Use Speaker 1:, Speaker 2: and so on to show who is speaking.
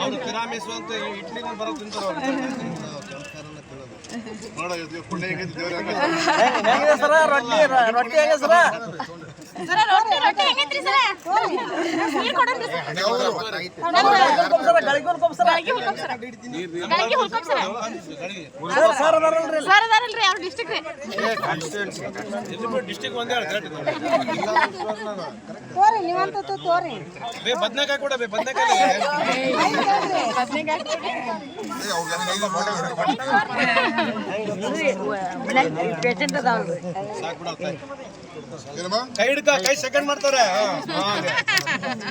Speaker 1: ಅವ್ರ ತಿರಾಮಿಸು ಅಂತ ಇಡ್ಲಿ ಬರೋ ತಿಂತಾರ
Speaker 2: ಸರ? ರೊಟ್ಟಿ ರೊಟ್ಟಿ ಹೆಂಗೆ ಸರ?
Speaker 3: ತೋರಿ ನೀವಂತೂ ತೋರಿ
Speaker 1: ಬೇ ಬದ್ನೆಕಾಯಿ ಕೂಡ ಬೇ ಬದ್ನೆಕಾಯಿ
Speaker 3: ಪೇಷಂಟ್ ಅದಾವ್ರಿ
Speaker 1: ಸಾಕು ಬಿಡ ಕೈ ಹಿಡ್ಕ ಕೈ ಸೆಕೆಂಡ್ ಮಾಡ್ತಾರೆ